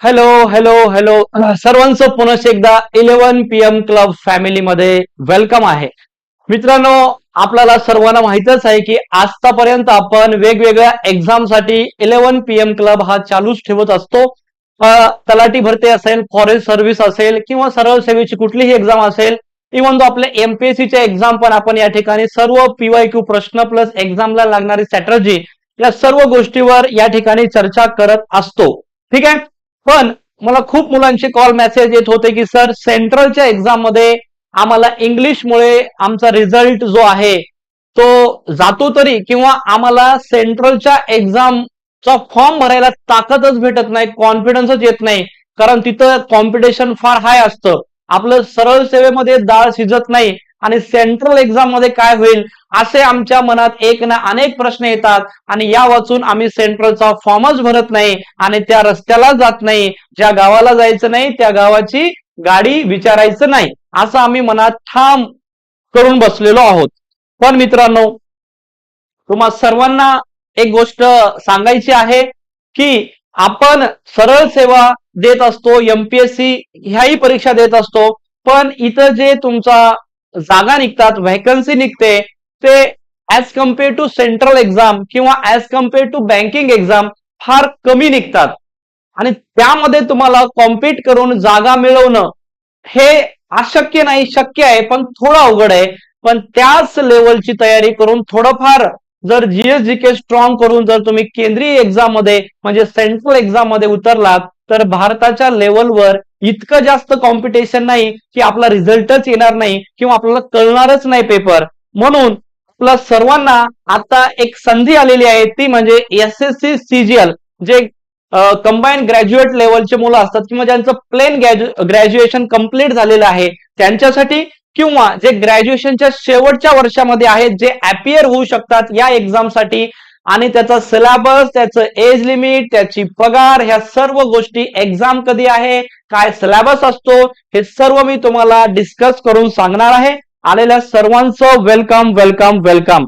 Hello hello hello सर्वांचं पुनश्च एकदा इलेव्हन पी एम क्लब फॅमिलीमध्ये वेलकम आहे. मित्रांनो आपल्याला सर्वांना माहितच आहे की आजतापर्यंत आपण वेगवेगळ्या एक्झामसाठी इलेव्हन पी एम क्लब हा चालूच ठेवत असतो. तलाटी तलाठी भरती असेल फॉरेस्ट सर्व्हिस असेल किंवा सरळ सेवेची कुठलीही एक्झाम असेल इव्हन तो आपल्या एमपीएससीच्या एक्झाम पण आपण या ठिकाणी सर्व पीवाय क्यू प्रश्न प्लस एक्झामला लागणारी स्ट्रॅटर्जी या सर्व गोष्टीवर या ठिकाणी चर्चा करत असतो. ठीक आहे? पण मला खूप मुलांचे कॉल मेसेज येत होते की सर सेंट्रलच्या एक्झाममध्ये आम्हाला इंग्लिशमुळे आमचा रिझल्ट जो आहे तो जातो तरी किंवा आम्हाला सेंट्रलच्या एक्झामचा फॉर्म भरायला ताकदच भेटत नाही कॉन्फिडन्सच येत नाही कारण तिथं कॉम्पिटिशन फार हाय असतं. आपलं सरळ सेवेमध्ये डाळ शिजत नाही आणि सेंट्रल एक्झाममध्ये काय होईल असे आमच्या मनात एक ना अनेक प्रश्न येतात. आणि या वाचून आम्ही सेंट्रलचा फॉर्मच भरत नाही आणि त्या रस्त्याला जात नाही. ज्या गावाला जायचं नाही त्या गावाची गाडी विचारायचं नाही. असं आम्ही मनात ठाम करून बसलेलो आहोत. पण मित्रांनो तुम्हा सर्वांना एक गोष्ट सांगायची आहे की आपण सरळ सेवा देत असतो एमपीएससी ह्याही परीक्षा देत असतो. पण इथं जे तुमचा जागा निघतात व्हॅकन्सी निघते ते as compare to central exam किंवा as compare to banking exam फार कमी निघतात. आणि त्यामध्ये तुम्हाला कॉम्पिट करून जागा मिळवणं हे अशक्य नाही शक्य आहे पण थोडं अवघड आहे. पण त्याच लेवलची तयारी करून थोडंफार जर जीएस के स्ट्रॉंग करून जर तुम्ही केंद्रीय एक्झाममध्ये म्हणजे सेंट्रल एक्झाममध्ये उतरलात तर भारताच्या लेवलवर इतकं जास्त कॉम्पिटिशन नाही की आपला रिझल्टच येणार नाही किंवा आपल्याला कळणारच नाही पेपर म्हणून आपल्या सर्वांना आता एक संधी आलेली आहे ती म्हणजे एस एस सी सीजीएल जे कंबाईन ग्रॅज्युएट लेवलचे मुलं असतात किंवा ज्यांचं प्लेन ग्रॅज्युएशन कंप्लीट झालेलं आहे त्यांच्यासाठी किंवा जे ग्रॅज्युएशनच्या शेवटच्या वर्षामध्ये आहेत जे अपियर होऊ शकतात या एक्झामसाठी आणि त्याचा सिलेबस त्याचं एज लिमिट त्याची पगार ह्या सर्व गोष्टी एक्झाम कधी आहे काय सिलेबस असतो हे सर्व मी तुम्हाला डिस्कस करून सांगणार आहे. आलेल्या सर्वांचं वेलकम वेलकम वेलकम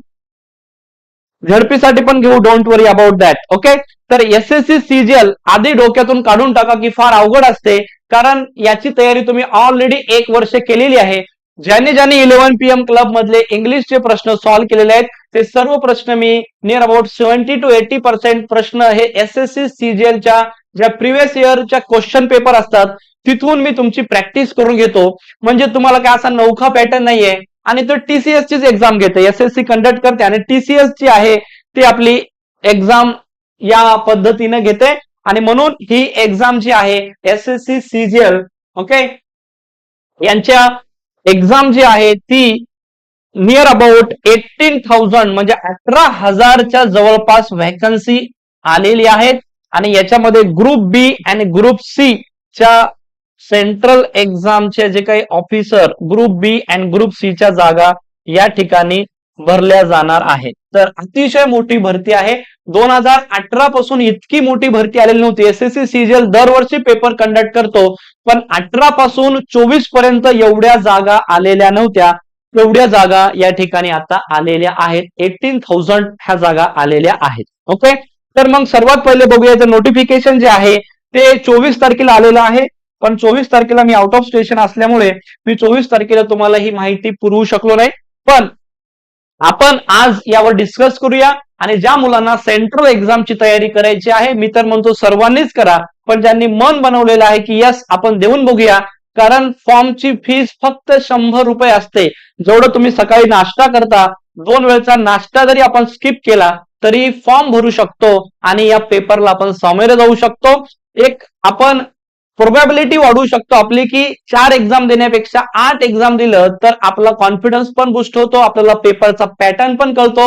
झडपीसाठी पण घेऊ don't worry about that okay तर एस एस सी सीजीएल आधी डोक्यातून काढून टाका की फार अवघड असते. कारण याची तयारी तुम्ही ऑलरेडी एक वर्ष केलेली आहे. ज्यांनी ज्यांनी इलेव्हन पी एम क्लब मधले इंग्लिशचे प्रश्न सॉल्व्ह केलेले आहेत ते सर्व प्रश्न मी near about seventy to eighty percent प्रश्न हे एस एस सी सीजीएलच्या ज्या प्रिव्हियस इयरच्या क्वेश्चन पेपर असतात तिथून मी तुमची प्रॅक्टिस करून घेतो. म्हणजे तुम्हाला काय असा नौखा पॅटर्न नाहीये. आणि तो टीसीएस चीच एक्झाम घेते. एस एस सी कंडक्ट करते आणि टीसीएस जी आहे ती आपली एक्झाम या पद्धतीने घेते. आणि म्हणून ही एक्झाम जी आहे S S C CGL okay यांच्या एक्झाम जी आहे ती नियर अबाउट एटीन थाउजंड म्हणजे अठरा हजारच्या जवळपास व्हॅकन्सी आलेली आहेत. आणि याच्यामध्ये ग्रुप बी आणि ग्रुप सी च्या सेंट्रल एक्झामचे जे काही officer group B and group C च्या जागा या ठिकाणी भरल्या जाणार आहेत. तर अतिशय मोठी भरती आहे. दोन हजार अठरा पासून इतकी मोठी भरती आलेली नव्हती. एसएससी सीजीएल दरवर्षी पेपर कंडक्ट करतो. पण अठरा पासून चोवीसपर्यंत एवढ्या जागा आलेल्या नव्हत्या. एवढ्या जागा या ठिकाणी आता आलेल्या आहेत. एटीन थाउजंड ह्या जागा आलेल्या आहेत. ओके तर मग सर्वात पहिले बघूया तर नोटिफिकेशन जे आहे ते चोवीस तारखेला आलेलं आहे. पण चोवीस तारखेला मी आउट ऑफ स्टेशन असल्यामुळे मी चोवीस तारखेला तुम्हाला ही माहिती पुरवू शकलो नाही. पण आपण आज यावर डिस्कस करूया. आणि ज्या मुलांना सेंट्रल एक्झामची तयारी करायची आहे मी तर म्हणतो सर्वांनीच करा पण ज्यांनी मन बनवलेलं आहे की यस आपण देऊन बघूया कारण फॉर्मची फीस फक्त शंभर रुपये असते. जेवढं तुम्ही सकाळी नाश्ता करता दोन वेळचा नाश्ता जरी आपण स्किप केला तरी फॉर्म भरू शकतो आणि या पेपरला आपण सामोरे जाऊ शकतो. एक आपण प्रोबॅबिलिटी वाढू शकतो आपली की चार एक्झाम देण्यापेक्षा आठ एक्झाम दिलं तर आपला कॉन्फिडन्स पण बुस्ट होतो आपल्याला पेपरचा पॅटर्न पण कळतो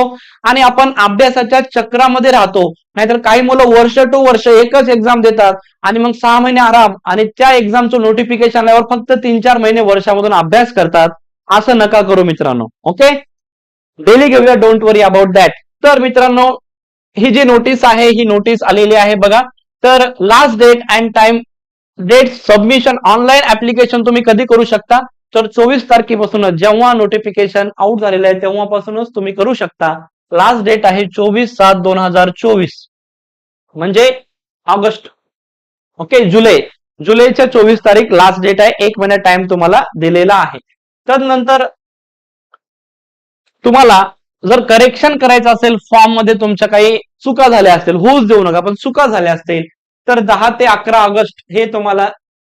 आणि आपण अभ्यासाच्या चक्रामध्ये राहतो. नाहीतर काही मुलं वर्ष टू वर्ष एकच एक्झाम देतात आणि मग सहा महिने आराम आणि त्या एक्झामचं नोटिफिकेशन आल्यावर फक्त तीन चार महिने वर्षामधून अभ्यास करतात. असं नका करू मित्रांनो ओके डेली घेऊया डोंट वरी अबाउट दॅट तर मित्रांनो ही जी नोटीस आहे ही नोटीस आलेली आहे बघा. तर last date and time date submission online application तुम्ही कधी करू शकता? तर चोवीस तारखेपासूनच जेव्हा नोटिफिकेशन आउट झालेलं आहे तेव्हापासूनच तुम्ही करू शकता. लास्ट डेट आहे चोवीस सात दोन हजार चोवीस. म्हणजे ऑगस्ट. ओके जुलै. जुलैच्या चोवीस तारीख लास्ट डेट आहे. एक महिना टाइम तुम्हाला दिलेला आहे. तदनंतर तुम्हाला जर करेक्शन करायचं असेल फॉर्ममध्ये तुमच्या काही चुका झाल्या असतील होऊच देऊ नका पण चुका झाल्या असतील तर दहा ते अकरा ऑगस्ट हे तुम्हाला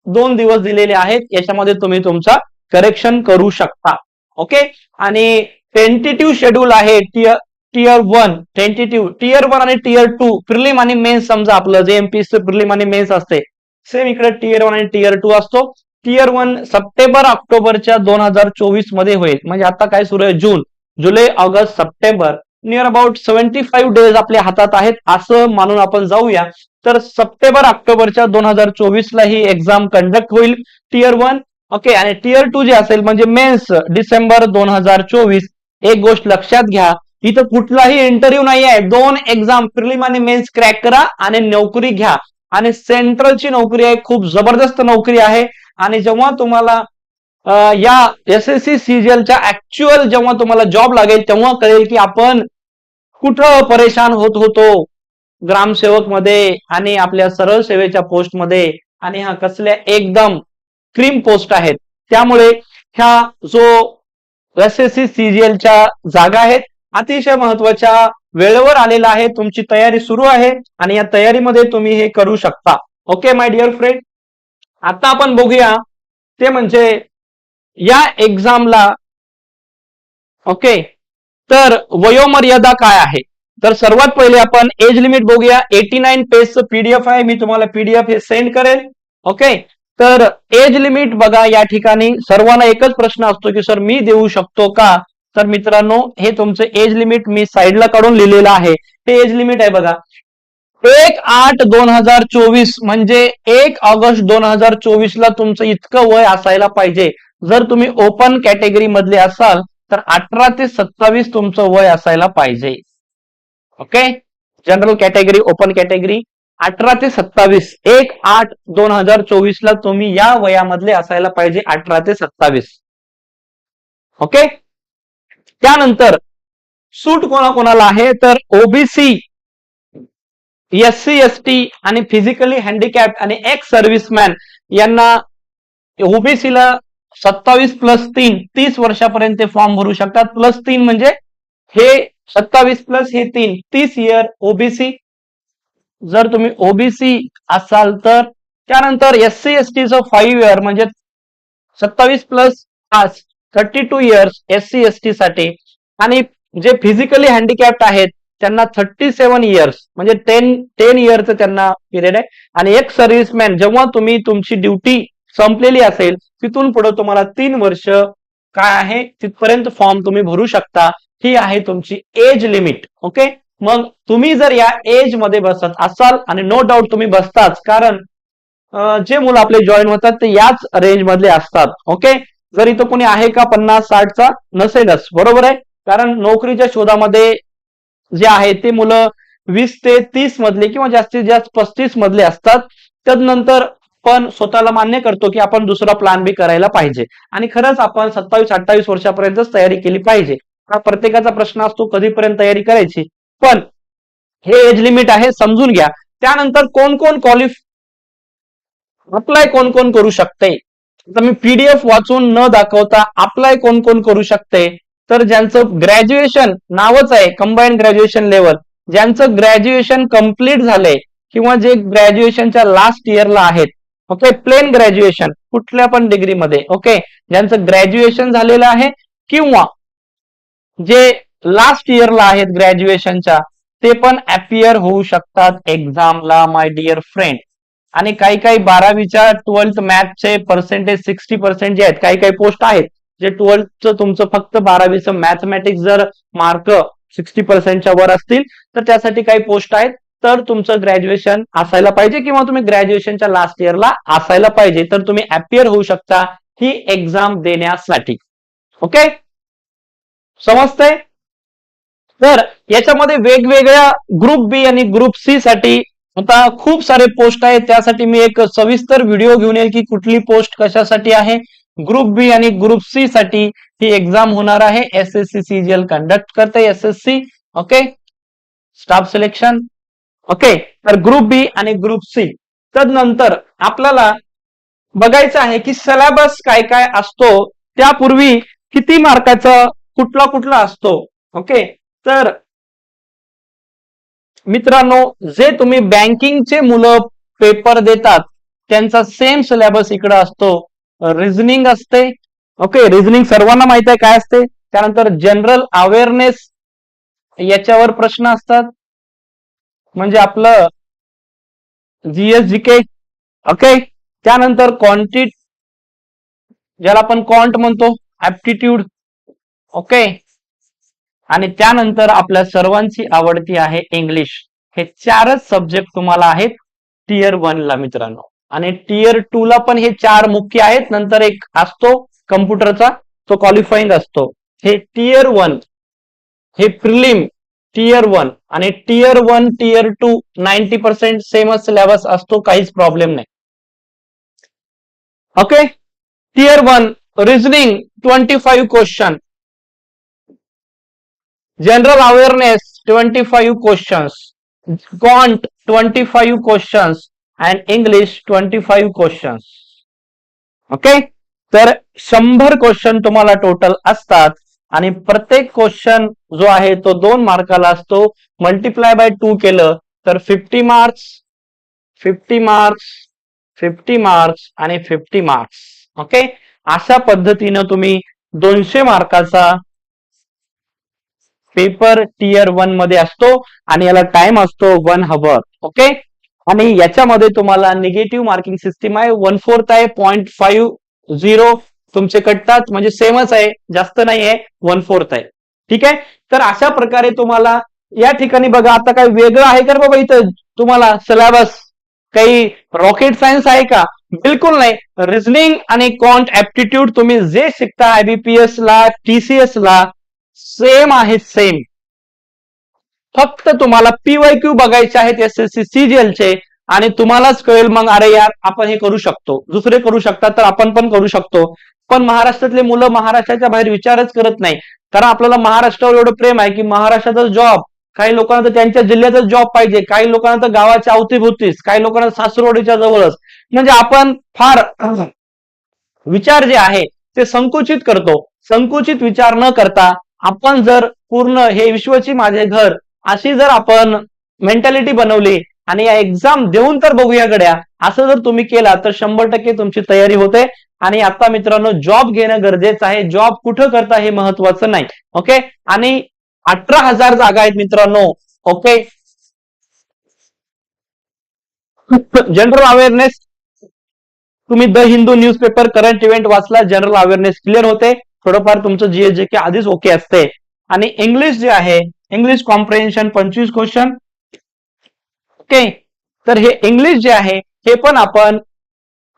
दोन दिवस दिलेले आहेत. याच्यामध्ये तुम्ही तुमचा करेक्शन करू शकता. ओके आणि टेंटेटिव्ह शेड्यूल आहे tier tier one tentative tier one आणि टियर टू प्रिलिम आणि मेन्स समजा आपलं जे एमपीएससी प्रिलिम आणि मेन्स असते. सेम इकडे टियर वन आणि टियर टू असतो. टियर वन सप्टेंबर ऑक्टोबरच्या दोन हजार चोवीसमध्ये होईल. म्हणजे आता काय सुरू आहे? जून जुलै August September. Near about seventy five days आपल्या हातात आहेत. असं मानून आपण जाऊया. तर सप्टेंबर ऑक्टोबरच्या दोन हजार चोवीसला ही एक्झाम कंडक्ट होईल. टीयर वन ओके आणि टीयर टू जे असेल म्हणजे मेन्स डिसेंबर दोन हजार चोवीस. एक गोष्ट लक्षात घ्या इथं कुठलाही इंटरव्ह्यू नाही आहे दोन एक्झाम प्रिलिम आणि मेन्स क्रॅक करा आणि नोकरी घ्या. आणि सेंट्रलची नोकरी आहे खूप जबरदस्त नोकरी आहे. आणि जेव्हा तुम्हाला या एस एस सी सीजीएलच्या ऍक्च्युअल जेव्हा तुम्हाला जॉब लागेल तेव्हा कळेल की आपण कुठं परेशान होत होतो. ग्रामसेवकमध्ये आणि आपल्या सरळ सेवेच्या पोस्टमध्ये आणि हा कसल्या एकदम क्रीम पोस्ट आहेत. त्यामुळे ह्या जो एस एस सी सीजीएलच्या जागा आहेत अतिशय महत्त्वाच्या वेळेवर आलेला आहे. तुमची तयारी सुरू आहे आणि या तयारीमध्ये तुम्ही हे करू शकता. ओके माय डिअर फ्रेंड आता आपण बघूया ते म्हणजे या एक्झामला ओके तर वयोमर्यादा काय आहे? तर सर्वात पहिले आपण एज लिमिट बघूया. एटी नाईन पेजचं पीडीएफ आहे. मी तुम्हाला पीडीएफ हे सेंड करेल. ओके तर एज लिमिट बघा या ठिकाणी. सर्वांना एकच प्रश्न असतो की सर मी देऊ शकतो का? तर मित्रांनो हे तुमचं एज लिमिट मी साईडला काढून लिहिलेलं आहे. हे एज लिमिट आहे बघा. एक आठ दोन हजार चोवीस म्हणजे एक ऑगस्ट दोन हजार चोवीस ला तुमचं इतकं वय असायला पाहिजे. जर तुम्ही ओपन कॅटेगरी मधले असाल तर अठरा ते सत्तावीस तुमचं वय असायला पाहिजे. Okay general category open category अठरा ते सत्तावीस एक आठ दोन हजार चोवीस ला तुम्ही या वयामधले असायला पाहिजे अठरा ते सत्तावीस. ओके त्यानंतर सूट कोणाकोणाला आहे? तर OBC S C S T आणि फिजिकली हँडिकॅप आणि एक्स सर्व्हिसमॅन यांना ओबीसीला सत्तावीस प्लस तीन तीस वर्षापर्यंत फॉर्म भरू शकतात. प्लस तीन म्हणजे हे सत्तावीस प्लस हे तीन. तीस इयर ओबीसी जर तुम्ही ओबीसी असाल तर त्यानंतर एस सी एस टीचं फाईव्ह इयर म्हणजे सत्तावीस प्लस पाच thirty two years S C S T साठी. आणि जे फिजिकली हँडिकॅप्ट आहेत त्यांना थर्टी सेवन इयर्स म्हणजे टेन टेन इयरचं त्यांना पिरियड आहे. आणि एक सर्व्हिसमॅन जेव्हा तुम्ही तुमची ड्युटी संपलेली असेल तिथून पुढे तुम्हाला तीन वर्ष काय आहे तिथपर्यंत फॉर्म तुम्ही भरू शकता. ही आहे तुमची एज लिमिट ओके मग तुम्ही जर या एजमध्ये बसत असाल आणि नो डाऊट तुम्ही बसताच कारण जे मुलं आपले जॉईन होतात ते याच रेंज मधले असतात ओके जर इथं कोणी आहे का पन्नास साठचा नसेलच बरोबर आहे? कारण नोकरीच्या शोधामध्ये जे आहे ते मुलं वीस ते तीस मधले किंवा जास्तीत जास्त पस्तीस मधले असतात. त्यानंतर पण स्वतःला मान्य करतो की आपण दुसरा प्लॅन बी करायला पाहिजे. आणि खरंच आपण सत्तावीस अठ्ठावीस वर्षापर्यंतच तयारी केली पाहिजे. हा प्रत्येकाचा प्रश्न असतो कधीपर्यंत तयारी करायची? पण हे एज लिमिट आहे समजून घ्या. त्यानंतर कोण कोण क्वालिफ अप्लाय कोण कोण करू शकते? तर मी पीडीएफ वाचून न दाखवता अप्लाय कोण कोण करू शकते? तर ज्यांचं ग्रॅज्युएशन नावच आहे कंबाईंड ग्रॅज्युएशन लेवल ज्यांचं ग्रॅज्युएशन कंप्लीट झालंय किंवा जे ग्रॅज्युएशनच्या लास्ट इयरला आहेत ओके प्लेन ग्रॅज्युएशन कुठल्या पण डिग्रीमध्ये ओके ज्यांचं ग्रॅज्युएशन झालेलं आहे किंवा जे लास्ट इयरला आहेत ग्रॅज्युएशनच्या ते पण अपियर होऊ शकतात एक्झामला माय डिअर फ्रेंड आणि काही काही बारावीच्या ट्वेल्थ मॅथचे पर्सेंटेज सिक्स्टी पर्सेंट जे आहेत काही काही पोस्ट आहेत जे ट्वेल्थचं तुमचं फक्त बारावीचं मॅथमॅटिक्स जर मार्क सिक्स्टी पर्सेंटच्या वर असतील तर त्यासाठी काही पोस्ट आहेत तर तुमचं ग्रॅज्युएशन असायला पाहिजे किंवा तुम्ही ग्रॅज्युएशनच्या लास्ट इयरला असायला पाहिजे तर तुम्ही अपियर होऊ शकता ही एक्झाम देण्यासाठी. ओके समजतंय? तर याच्यामध्ये वेगवेगळ्या ग्रुप बी आणि ग्रुप सी साठी आता खूप सारे पोस्ट आहेत. त्यासाठी मी एक सविस्तर व्हिडिओ घेऊन येईल की कुठली पोस्ट कशासाठी आहे. ग्रुप बी आणि ग्रुप सी साठी ही एक्झाम होणार आहे. S S C CGL conduct करते S S C okay staff selection okay तर ग्रुप बी आणि ग्रुप सी तदनंतर आपल्याला बघायचं आहे की सिलेबस काय काय असतो. त्यापूर्वी किती मार्काचं कुठला कुठला असतो. ओके तर मित्रांनो जे तुम्ही बँकिंगचे मुलं पेपर देतात त्यांचा सेम सिलेबस इकडे असतो. रिझनिंग असते. ओके रिझनिंग सर्वांना माहीत आहे काय असते? त्यानंतर जनरल अवेअरनेस याच्यावर प्रश्न असतात. म्हणजे आपलं जीएस के ओके त्यानंतर क्वांटिट ज्याला आपण कॉन्ट म्हणतो ऍप्टिट्यूड ओके आणि त्यानंतर आपल्या सर्वांची आवडती आहे इंग्लिश हे चारच सब्जेक्ट तुम्हाला आहेत टीयर वन ला मित्रांनो. आणि टीयर टू ला पण हे चार मुख्य आहेत. नंतर एक असतो कम्प्युटरचा तो क्वालिफाईंग असतो. हे टीयर वन हे प्रिलिम टीयर वन आणि tier one tier two ninety percent सेमच सिलेबस असतो काहीच प्रॉब्लेम नाही. Okay tier one reasoning twenty five question general awareness twenty five questions quant twenty five questions and English twenty five questions okay तर शंभर question तुम्हाला total असतात. आणि प्रत्येक क्वेश्चन जो आहे तो दोन मार्काला असतो. मल्टिप्लाय बाय टू केलं तर fifty marks fifty marks fifty marks आणि फिफ्टी मार्क्स ओके अशा पद्धतीनं तुम्ही दोनशे मार्काचा पेपर टीयर वनमध्ये असतो आणि याला टाइम असतो वन हवर ओके? आणि याच्यामध्ये तुम्हाला निगेटिव्ह मार्किंग सिस्टीम आहे वन फोर्थ आहे पॉईंट फाईव्ह झिरो तुमचे कटतात म्हणजे सेमच आहे जास्त नाही आहे वन फोर्थ आहे. ठीक आहे? तर अशा प्रकारे तुम्हाला या ठिकाणी बघा आता काय वेगळं आहे का बाबा इथं तुम्हाला सिलेबस काही रॉकेट सायन्स आहे का? बिलकुल नाही. रिझनिंग आणि कॉन्ट ऍप्टिट्यूड तुम्ही जे शिकता आयबीपीएस ला टीसीएस ला सेम आहे सेम. फक्त तुम्हाला पीवाय क्यू बघायचे आहेत एस एस सी सीजीएल चे आणि तुम्हालाच कळेल मग अरे यार आपण हे करू शकतो. दुसरे करू शकतात तर आपण पण करू शकतो. पण महाराष्ट्रातले मुलं महाराष्ट्राच्या बाहेर विचारच करत नाही. कारण आपल्याला महाराष्ट्रावर एवढं प्रेम आहे की महाराष्ट्राचा जॉब काही लोकांना तर त्यांच्या जिल्ह्याचा जॉब पाहिजे. काही लोकांना तर गावाच्या अवतीभोवतीच काही लोकांना सासरवाडीच्या जवळच. म्हणजे आपण फार विचार जे आहे ते संकुचित करतो. संकुचित विचार न करता आपण जर पूर्ण हे विश्वची माझे घर अशी जर आपण मेंटॅलिटी बनवली आणि या एक्झाम देऊन तर बघूया गड्या. असं जर तुम्ही केला तर शंभर टक्के तुमची तयारी होते. आणि आता मित्रांनो जॉब घेणं गरजेचं आहे. जॉब कुठं करता हे महत्वाचं नाही. ओके आणि अठरा हजार जागा आहेत मित्रांनो. ओके जनरल अवेअरनेस तुम्ही the Hindu newspaper current event वाचला जनरल अवेअरनेस क्लिअर होते. थोडंफार तुमचं जीएस जे के आधीच ओके असते आणि इंग्लिश जे आहे इंग्लिश कॉम्प्रिहेन्शन पंचवीस क्वेश्चन ओके तर हे इंग्लिश जे आहे हे पण आपण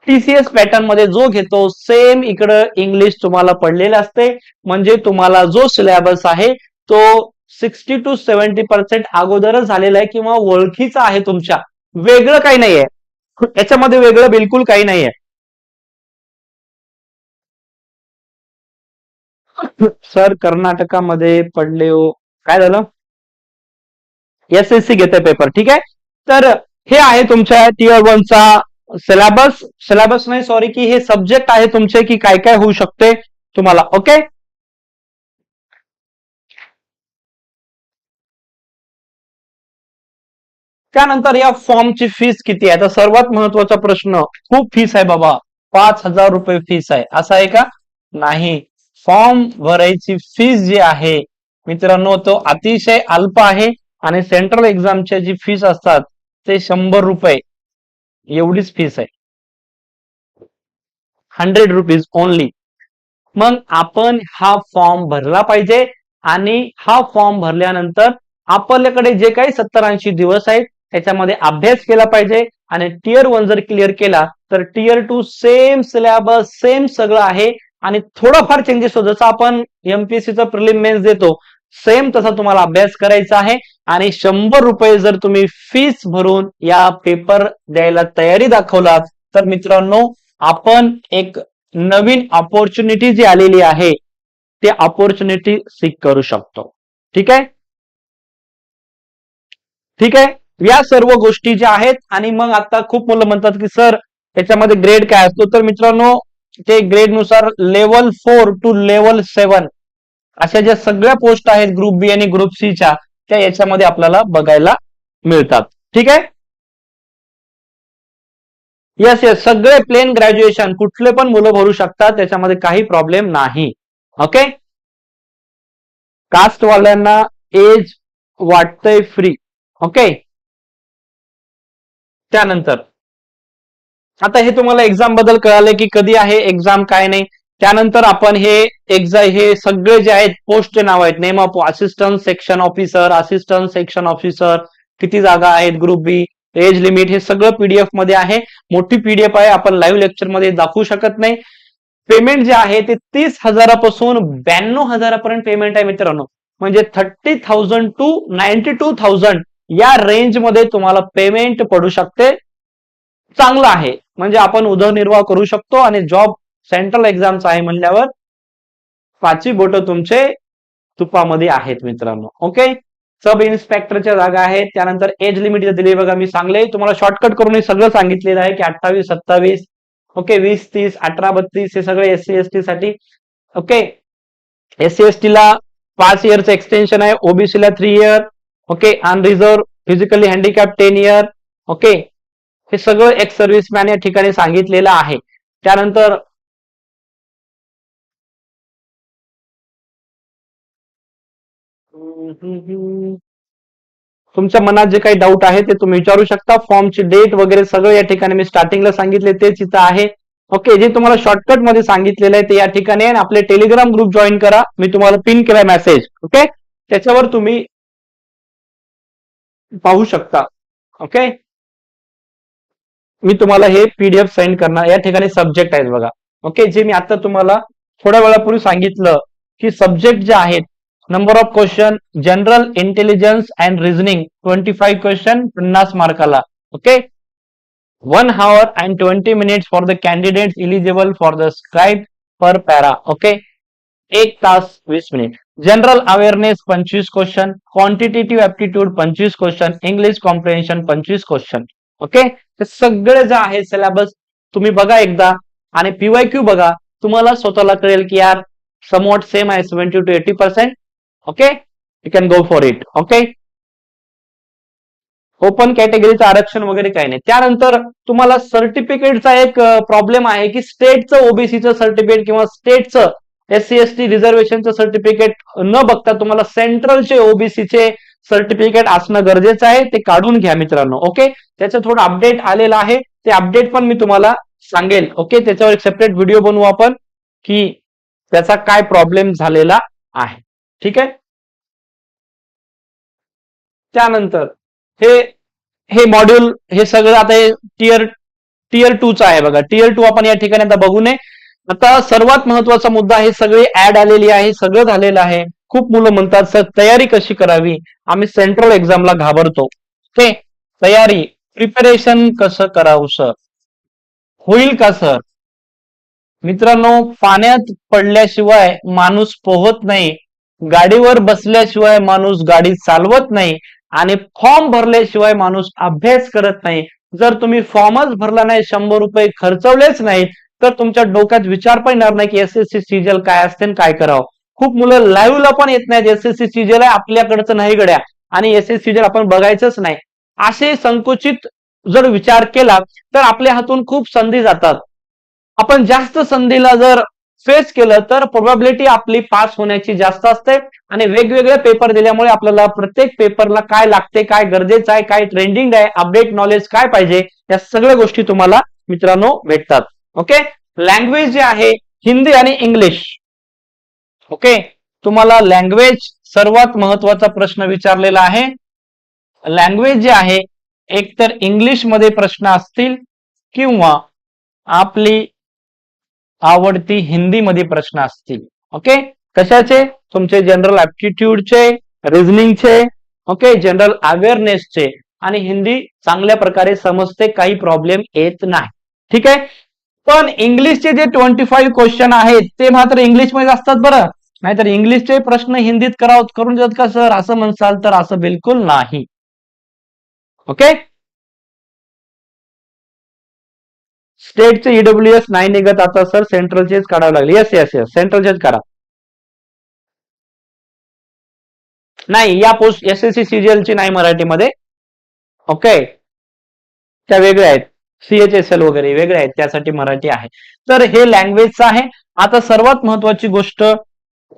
टीसीएस पॅटर्नमध्ये जो घेतो सेम इकडं इंग्लिश तुम्हाला पडलेलं असते म्हणजे तुम्हाला जो सिलेबस आहे तो सिक्स्टी टू सेव्हन्टी पर्सेंट अगोदरच झालेला आहे किंवा ओळखीचा आहे तुमच्या. वेगळं काही नाहीये. याच्यामध्ये वेगळं बिलकुल काही नाहीये. सर कर्नाटकामध्ये पडले हो. काय झालं? एस एस सी घेते पेपर ठीक आहे? तर हे आहे तुमच्या टीयर वनचा सिलेबस सिलेबस नाही सॉरी की हे सब्जेक्ट आहे तुमचे की काय काय होऊ शकते तुम्हाला ओके त्यानंतर या फॉर्मची फीस किती आहे? तर सर्वात महत्त्वाचा प्रश्न खूप फीस आहे बाबा. पाच हजार रुपये फीस आहे. असं आहे का? नाही. फॉर्म भरायची फीस जी आहे मित्रांनो तो अतिशय अल्प आहे आणि सेंट्रल एक्झामच्या जी फीस असतात ते शंभर रुपये. एवढीच फीस आहे. हंड्रेड रुपीज ओनली मग आपण हा फॉर्म भरला पाहिजे आणि हा फॉर्म भरल्यानंतर आपल्याकडे जे काही सत्तर ऐंशी दिवस आहेत त्याच्यामध्ये अभ्यास केला पाहिजे आणि टियर वन जर क्लिअर केला तर tier two same syllabus same सगळं आहे. आणि थोडाफार चेंजेस होतो. जसं आपण एमपीएससीचा प्रिलिम मेन्स देतो सेम तसा तुम्हाला अभ्यास करायचा आहे. आणि शंभर रुपये जर तुम्ही फीस भरून या पेपर द्यायला तयारी दाखवलात तर मित्रांनो आपण एक नवीन ऑपॉर्च्युनिटी जी आलेली आहे ते ऑपॉर्च्युनिटी सीक करू शकतो. ठीक आहे? ठीक आहे? या सर्व गोष्टी ज्या आहेत आणि मग आता खूप मुलं म्हणतात की सर त्याच्यामध्ये ग्रेड काय असतो? तर मित्रांनो ते ग्रेडनुसार level four to level seven अशा ज्या सगळ्या पोस्ट आहेत ग्रुप बी आणि ग्रुप सीच्या त्या याच्यामध्ये आपल्याला बघायला मिळतात. ठीक आहे? येस येस सगळे प्लेन ग्रॅज्युएशन कुठले पण मुलं भरू शकतात त्याच्यामध्ये काही प्रॉब्लेम नाही. ओके कास्टवाल्यांना एज वाटतंय फ्री ओके त्यानंतर आता हे तुम्हाला एक्झामबद्दल कळालं की कधी आहे एक्झाम काय नाही. त्यानंतर आपण हे एक्झाम हे सगळे जे आहेत पोस्टचे नाव आहेत. Name of assistant section officer assistant section officer किती जागा आहेत ग्रुप बी एज लिमिट हे सगळं पीडीएफमध्ये आहे. मोठी पीडीएफ आहे आपण लाईव्ह लेक्चरमध्ये दाखवू शकत नाही. पेमेंट जे आहे ते तीस हजारापासून ब्याण्णव हजारापर्यंत पेमेंट आहे मित्रांनो. म्हणजे thirty thousand to ninety two thousand या रेंजमध्ये तुम्हाला पेमेंट पडू शकते. चांगलं आहे. म्हणजे आपण उदरनिर्वाह करू शकतो आणि जॉब सेंट्रल एक्झामचा आहे म्हणल्यावर पाचवी बोट तुमचे तुपामध्ये आहेत मित्रांनो. ओके सब इन्स्पेक्टरच्या जागा आहेत. त्यानंतर एज लिमिट दिली बघा मी सांगले तुम्हाला शॉर्टकट करून सगळं सांगितलेलं आहे की अठ्ठावीस सत्तावीस ओके वीस तीस अठरा बत्तीस हे सगळे एससी एसटी साठी. ओके एससी ला पाच इयरचं एक्सटेन्शन आहे. ओबीसी ला three year okay unreserved physically handicap ten year okay हे सगळं एक्स सर्व्हिसमॅन या ठिकाणी सांगितलेलं आहे. त्यानंतर तुमच्या मनात जे काही डाऊट आहे ते तुम्ही विचारू शकता. फॉर्मची डेट वगैरे सगळं या ठिकाणी मी स्टार्टिंगला सांगितले तेच इथं आहे. ओके जे तुम्हाला शॉर्टकटमध्ये सांगितलेलं आहे ते या ठिकाणी आहे आपले टेलिग्राम ग्रुप जॉईन करा. मी तुम्हाला पिन केलाय मेसेज ओके त्याच्यावर तुम्ही पाहू शकता. ओके मी तुम्हाला हे पीडीएफ सेंड करणार. या ठिकाणी सब्जेक्ट आहेत बघा. ओके जे मी आता तुम्हाला थोड्या वेळापूर्वी सांगितलं की सब्जेक्ट जे आहेत number of question general intelligence and reasoning twenty five question पन्नास मार्काला. Okay one hour and twenty minutes for the candidate eligible for the scribe per para okay एक तास वीस मिनिट जनरल अवेअरनेस पंचवीस क्वेश्चन क्वांटिटेटिव्ह ऍप्टिट्यूड पंचवीस question English comprehension पंचवीस question okay? हे सगळे जे आहे सिलेबस तुम्ही बघा एकदा आणि पीवाय क्यू बघा. तुम्हाला स्वतःला कळेल की यार समवॉट सेम आहे seventy to eighty percent okay? You can go for it okay? Open कॅटेगरीचं आरक्षण वगैरे काही नाही. त्यानंतर तुम्हाला सर्टिफिकेटचा एक प्रॉब्लेम आहे की स्टेटचं ओबीसीचं सर्टिफिकेट किंवा स्टेटचं एस सी एस टी रिझर्वेशनचं सर्टिफिकेट न बघता तुम्हाला सेंट्रलचे ओबीसीचे सर्टिफिकेट असणं गरजेचं आहे ते काढून घ्या मित्रांनो ओके? त्याचं थोडं अपडेट आलेलं आहे ते अपडेट पण मी तुम्हाला सांगेल ओके? त्याच्यावर एक सेपरेट व्हिडिओ बनवू आपण की त्याचा काय प्रॉब्लेम झालेला आहे ठीक आहे? त्यानंतर हे हे मॉड्यूल हे सगळं आता हे टियर टियर टूचं आहे बघा. टियर टू आपण या ठिकाणी आता बघू नये. आता सर्वात महत्त्वाचा मुद्दा हे सगळे ऍड आलेली आहे सगळं झालेलं आहे. खूप मुलं म्हणतात सर तयारी कशी करावी? आम्ही सेंट्रल एक्झामला घाबरतो. ते तयारी प्रिपरेशन कसं करावं सर? होईल का सर? मित्रांनो पाण्यात पडल्याशिवाय माणूस पोहत नाही. गाडीवर बसल्याशिवाय माणूस गाडी चालवत नाही आणि फॉर्म भरल्याशिवाय माणूस अभ्यास करत नाही. जर तुम्ही फॉर्मच भरला नाही शंभर रुपये खर्चवलेच नाहीत तर तुमच्या डोक्यात विचार पण येणार नाही की एस एस सी सीजल काय असते आणि काय करावं. खूप मुलं लाईव्हला पण येत नाहीत. एस एस सी आहे आपल्याकडचं नाही गड्या. आणि एस एस आपण बघायचंच नाही. असे संकुचित जर विचार केला तर आपल्या हातून खूप संधी जातात. आपण जास्त संधीला जर फेस केलं तर प्रोबॅबिलिटी आपली पास होण्याची जास्त असते. आणि वेगवेगळे पेपर दिल्यामुळे आपल्याला प्रत्येक पेपरला काय लागते काय गरजेचं आहे काय ट्रेंडिंग आहे अपडेट नॉलेज काय पाहिजे या सगळ्या गोष्टी तुम्हाला मित्रांनो भेटतात. ओके लँग्वेज जे आहे हिंदी आणि इंग्लिश ओके? तुम्हाला लँग्वेज सर्वात महत्त्वाचा प्रश्न विचारलेला आहे. लँग्वेज जे आहे एकतर इंग्लिशमध्ये प्रश्न असतील किंवा आपली आवडती हिंदीमध्ये प्रश्न असतील. ओके? कशाचे? तुमचे जनरल ऍप्टिट्यूडचे रिझनिंगचे ओके? जनरल अवेअरनेसचे आणि हिंदी चांगल्या प्रकारे समजते काही प्रॉब्लेम येत नाही. ठीक आहे? पण इंग्लिशचे जे ट्वेंटी फाईव्ह क्वेश्चन आहेत ते मात्र इंग्लिशमध्ये असतात बरं. नाहीतर इंग्लिशचे प्रश्न हिंदीत कराव करून देतात का सर? असं म्हणसाल तर असं बिलकुल नाही. ओके स्टेटचे ईडब्ल्यू एस नाही निघत आता सर. सेंट्रलचेच काढावं लागले. येस येस येस सेंट्रलचेच काढा नाही या पोस्ट एस एस सी सीजीएलची नाही मराठीमध्ये. ओके त्या वेगळ्या आहेत. सीएचएसएल वगैरे वेगळे आहेत. त्यासाठी मराठी आहे. तर हे लँग्वेजचं आहे. आता सर्वात महत्वाची गोष्ट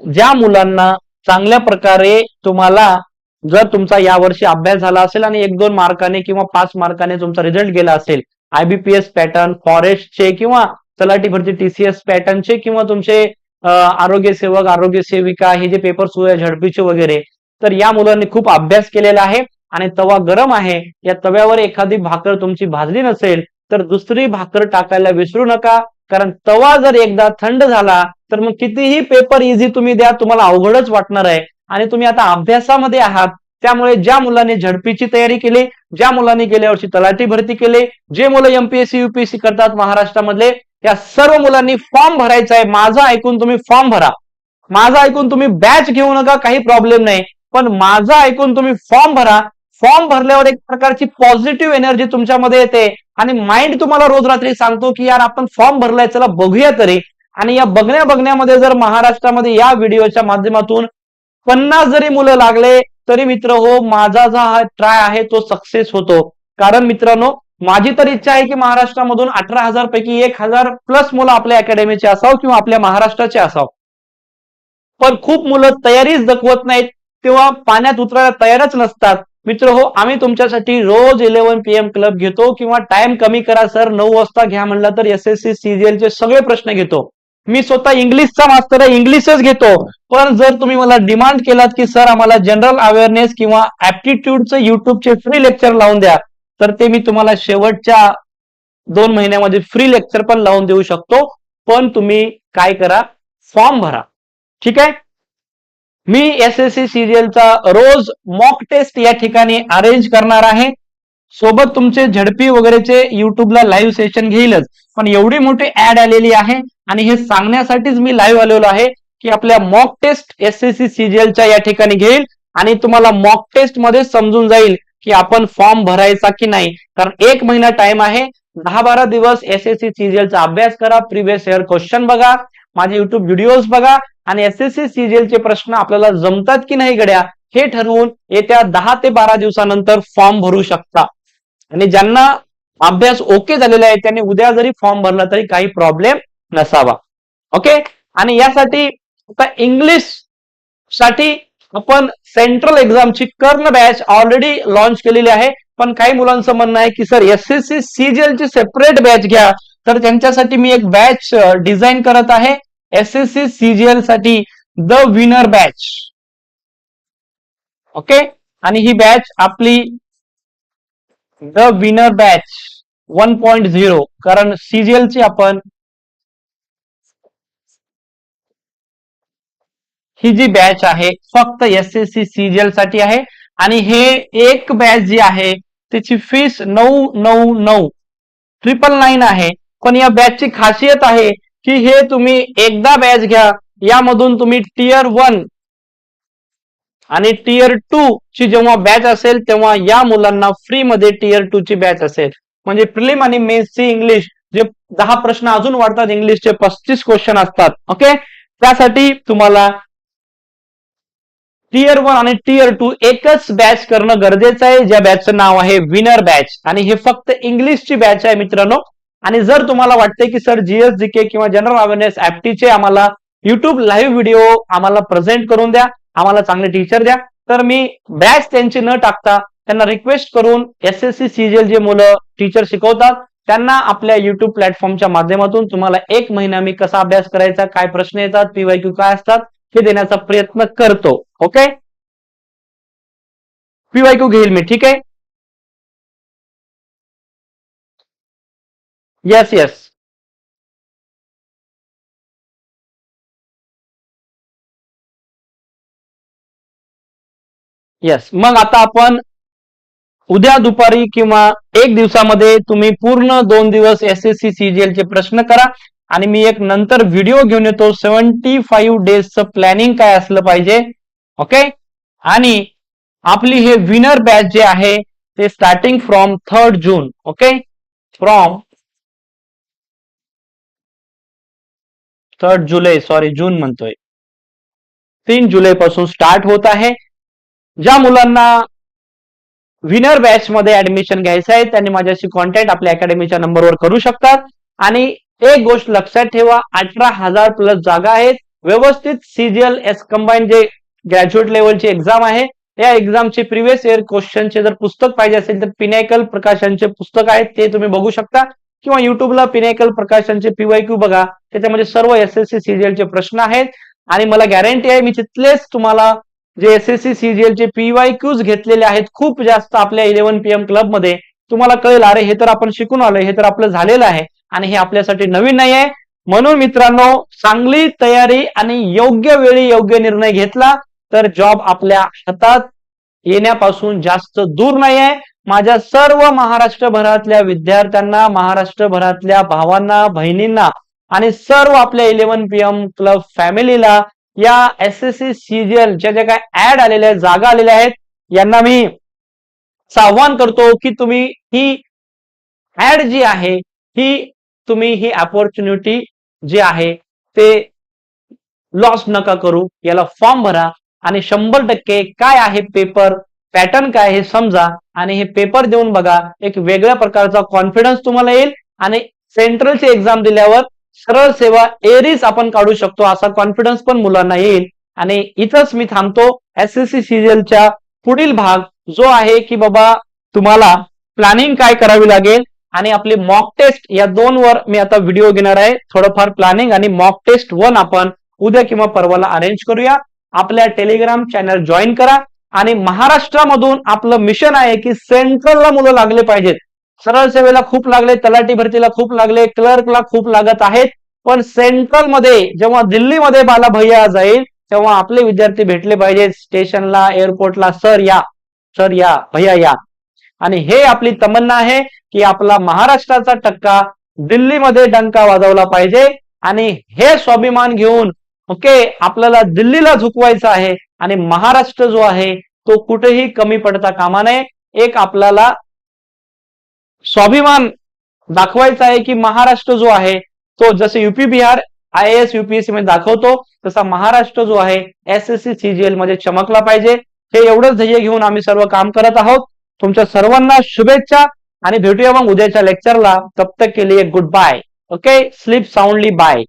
ज्या मुलांना चांगल्या प्रकारे तुम्हाला जर तुमचा यावर्षी अभ्यास झाला असेल आणि एक दोन मार्काने किंवा पाच मार्काने तुमचा रिझल्ट गेला असेल आयबीपीएस पॅटर्न फॉरेस्टचे किंवा तलाठी भरती टीसीएस पॅटर्नचे किंवा तुमचे आरोग्य सेवक आरोग्य सेविका हे जे पेपर सुरू आहे झडपीचे वगैरे तर या मुलांनी खूप अभ्यास केलेला आहे आणि तवा गरम आहे या तव्यावर एखादी भाकर तुमची भाजली नसेल तर दुसरी भाकर टाकायला विसरू नका कारण तवा जर एकदा थंड झाला तर मग कितीही पेपर इझी तुम्ही द्या तुम्हाला अवघडच वाटणार आहे. आणि तुम्ही आता अभ्यासामध्ये आहात. त्यामुळे ज्या मुलांनी झडपीची तयारी केली ज्या मुलांनी गेल्या वर्षी तलाठी भरती केली जे मुलं एमपीएससी युपीएससी करतात महाराष्ट्रामधले त्या सर्व मुलांनी फॉर्म भरायचा आहे. माझं ऐकून तुम्ही फॉर्म भरा. माझं ऐकून तुम्ही बॅच घेऊ नका काही प्रॉब्लेम नाही. पण माझं ऐकून तुम्ही फॉर्म भरा. फॉर्म भरल्यावर एक प्रकारची पॉझिटिव्ह एनर्जी तुमच्यामध्ये येते. आणि माइंड तुम्हाला रोज रात्री सांगतो की यार आपण फॉर्म भरलाय चला बघूया तरी. आणि या बघण्या बघण्यामध्ये जर महाराष्ट्रामध्ये या व्हिडिओच्या माध्यमातून पन्नास जरी मुलं लागले तरी मित्र हो माझा जो हा ट्राय आहे तो सक्सेस होतो. कारण मित्रांनो माझी तर इच्छा आहे की महाराष्ट्रामधून अठरा हजार पैकी एक हजार प्लस मुलं आपल्या अकॅडमीचे असावं किंवा आपल्या महाराष्ट्राचे असावं. पण खूप मुलं तयारीच दाखवत नाहीत तेव्हा पाण्यात उतरायला तयारच नसतात. मित्र हो आम्ही तुमच्यासाठी रोज इलेव्हन पी एम क्लब घेतो किंवा टाइम कमी करा सर नऊ वाजता घ्या म्हणलं तर एस एस सी सीजीएल चे सगळे प्रश्न घेतो. मी स्वतः इंग्लिशचा मास्तर आहे इंग्लिशच घेतो. पण जर तुम्ही मला डिमांड केलात की सर आम्हाला जनरल अवेअरनेस किंवा ऍप्टिट्यूडचं युट्यूबचे फ्री लेक्चर लावून द्या तर ते मी तुम्हाला शेवटच्या दोन महिन्यामध्ये फ्री लेक्चर पण लावून देऊ शकतो. पण तुम्ही काय करा फॉर्म भरा. ठीक आहे? मी एस एस सी सिरियलचा रोज मॉक टेस्ट या ठिकाणी अरेंज करणार आहे. सोबत तुमचे झडपी वगैरेचे युट्यूबला लाईव्ह सेशन घेईलच. पण एवढी मोठी ऍड आलेली आहे आणि हे सांगण्यासाठीच मी लाईव्ह आलेलो आहे की आपल्या mock test S S C सीजीएलच्या या ठिकाणी घेईल आणि तुम्हाला मॉक टेस्टमध्ये समजून जाईल की आपण फॉर्म भरायचा की नाही. कारण एक महिना टाइम आहे. दहा बारा दिवस एस एस सी सीजीएलचा अभ्यास करा प्रिव्हियस इयर क्वेश्चन बघा माझे युट्यूब व्हिडिओज बघा आणि एस एस सी सीजीएलचे प्रश्न आपल्याला जमतात की नाही गड्या हे ठरवून येत्या दहा ते बारा दिवसानंतर फॉर्म भरू शकता. आणि ज्यांना अभ्यास ओके झालेला आहे त्यांनी उद्या जरी फॉर्म भरला तरी काही प्रॉब्लेम नसावा. ओके आणि यासाठी आता इंग्लिशसाठी आपण सेंट्रल एक्झामची कर्ण बॅच ऑलरेडी लॉन्च केलेली आहे. पण काही मुलांचं म्हणणं आहे की sir S S C CGL ची सेपरेट बॅच घ्या. तर त्यांच्यासाठी मी एक बॅच डिझाईन करत आहे. एस एस सी सीजीएलसाठी द विनर बॅच ओके आणि ही बॅच आपली the winner batch one point zero कारण सीजीएल ची आपण ही जी बॅच आहे फक्त एस एस सी सीजीएलसाठी आहे. आणि हे एक बॅच जी आहे त्याची फीस नऊ नऊ नऊ. ट्रिपल नाईन आहे. पण या बॅचची खासियत आहे की हे तुम्ही एकदा बॅच घ्या यामधून तुम्ही टीयर वन आणि टीयर टू ची जेव्हा बॅच असेल तेव्हा या मुलांना फ्री मध्ये टू ची बॅच असेल. म्हणजे प्रिलिम आणि मेन्सची इंग्लिश जे दहा प्रश्न अजून वाढतात इंग्लिशचे पस्तीस क्वेश्चन असतात. ओके त्यासाठी तुम्हाला टीयर वन आणि टीयर टू एकच बॅच करणं गरजेचं आहे. ज्या बॅचचं नाव आहे विनर बॅच आणि हे फक्त इंग्लिशची बॅच आहे मित्रांनो. आणि जर तुम्हाला वाटते की सर जीएस जीके किंवा जनरल अवेअरनेस ऍप्टीचे आम्हाला युट्यूब लाईव्ह व्हिडिओ आम्हाला प्रेझेंट करून द्या. आम्हाला चांगले टीचर द्या. तर मी बॅच त्यांची न टाकता त्यांना रिक्वेस्ट करून एस एस सी सीजीएल जे मुलं टीचर शिकवतात त्यांना आपल्या युट्यूब प्लॅटफॉर्मच्या माध्यमातून तुम्हाला एक महिना मी कसा अभ्यास करायचा काय प्रश्न येतात पीवाय क्यू काय असतात हे देण्याचा प्रयत्न करतो. ओके? पीवाय क्यू घेईल मी ठीक आहे येस येस येस मग आता आपण उद्या दुपारी किंवा एक दिवसामध्ये तुम्ही पूर्ण दोन दिवस एस एस सी सीजीएल चे प्रश्न करा आणि मी एक नंतर व्हिडिओ घेऊन येतो. सेव्हन्टी फाईव्ह डेजचं प्लॅनिंग काय असलं पाहिजे? ओके? आणि आपली हे विनर बॅच जे आहे ते starting from third June okay? From third July sorry June म्हणतोय. तीन जुलै पासून स्टार्ट होत आहे. ज्या मुलांना विनर बॅच मध्ये ऍडमिशन घ्यायचं आहे त्यांनी माझ्याशी कॉन्टॅक्ट आपल्या अकॅडमीच्या नंबरवर करू शकतात. आणि एक गोष्ट लक्षात ठेवा अठरा हजार प्लस जागा आहेत. व्यवस्थित सीजीएल एस कंबाईन जे ग्रॅज्युएट लेवलची एक्झाम आहे. या एक्झामचे प्रिव्हियस इयर क्वेश्चनचे जर पुस्तक पाहिजे असेल तर पिनॅकल प्रकाशनचे पुस्तक आहेत ते तुम्ही बघू शकता. किंवा युट्यूबला पिनॅकल प्रकाशनचे पीवायक्यू बघा. त्याच्यामध्ये सर्व एस एस सी सीजीएल चे प्रश्न आहेत. आणि मला गॅरंटी आहे मी तिथलेच तुम्हाला जे S S C CGL PYQs घेतलेले आहेत खूप जास्त आपल्या इलेव्हन पी एम क्लबमध्ये. तुम्हाला कळेल अरे हे तर आपण शिकून आलोय हे तर आपलं झालेलं आहे. आणि हे आपल्यासाठी नवीन नाही आहे. म्हणून मित्रांनो चांगली तयारी आणि योग्य वेळी योग्य निर्णय घेतला. तर जॉब आपल्या हातात येण्यापासून जास्त दूर नाही आहे माझ्या सर्व महाराष्ट्रभरातल्या विद्यार्थ्यांना महाराष्ट्रभरातल्या भावांना बहिणींना आणि सर्व आपल्या इलेव्हन पी एम क्लब फॅमिलीला या एस एस सी सीजीएल ज्या ज्या काय ऍड आलेल्या आहेत जागा आलेल्या आहेत यांना मी आव्हान करतो की तुम्ही ही ऍड जी आहे ही तुम्ही ही अपॉर्च्युनिटी जी आहे ते लॉस नका करू. याला फॉर्म भरा. आणि शंभर टक्के काय आहे पेपर पॅटर्न काय हे समजा. आणि हे पेपर देऊन बघा. एक वेगळ्या प्रकारचा कॉन्फिडन्स तुम्हाला येईल. आणि सेंट्रलची एक्झाम दिल्यावर सरळ सेवा एरीज आपण काढू शकतो. असा कॉन्फिडन्स पण मुलांना येईल. आणि इथंच मी थांबतो. एस एस सी सीरियलच्या पुढील भाग जो आहे की बाबा तुम्हाला प्लॅनिंग काय करावी लागेल? आणि आपली मॉक टेस्ट या दोन वर मी आता व्हिडिओ घेणार आहे. थोडंफार प्लॅनिंग आणि मॉक टेस्ट वन आपण उद्या किंवा परवाला अरेंज करूया. आपल्या टेलिग्राम चॅनल जॉईन करा. आणि महाराष्ट्रामधून आपलं मिशन आहे की सेंट्रलला मुलं लागले पाहिजेत. सरळ सेवेला खूप लागले तलाठी भरतीला खूप लागले क्लर्कला खूप लागत आहेत. पण सेंट्रलमध्ये जेव्हा दिल्लीमध्ये बाला भैया जाईल तेव्हा आपले विद्यार्थी भेटले पाहिजेत. स्टेशनला एअरपोर्टला सर या सर या भैया या. आणि हे आपली तमन्ना आहे की आपला महाराष्ट्राचा टक्का दिल्लीमध्ये डंका वाजवला पाहिजे. आणि हे स्वाभिमान घेऊन ओके? आपल्याला दिल्लीला झुकवायचं आहे आणि महाराष्ट्र जो आहे तो कुठेही कमी पडता कामा नये. एक आपल्याला स्वाभिमान दाखवायचा आहे की महाराष्ट्र जो आहे तो जसे UP Bihar I S UPSC मध्ये दाखवतो तसा महाराष्ट्र जो आहे एस एस सी सीजीएलमध्ये चमकला पाहिजे. हे एवढंच ध्येय घेऊन आम्ही सर्व काम करत आहोत. तुमच्या सर्वांना शुभेच्छा आणि भेटूया मग उद्याच्या लेक्चरला तप्त केली good bye okay sleep soundly bye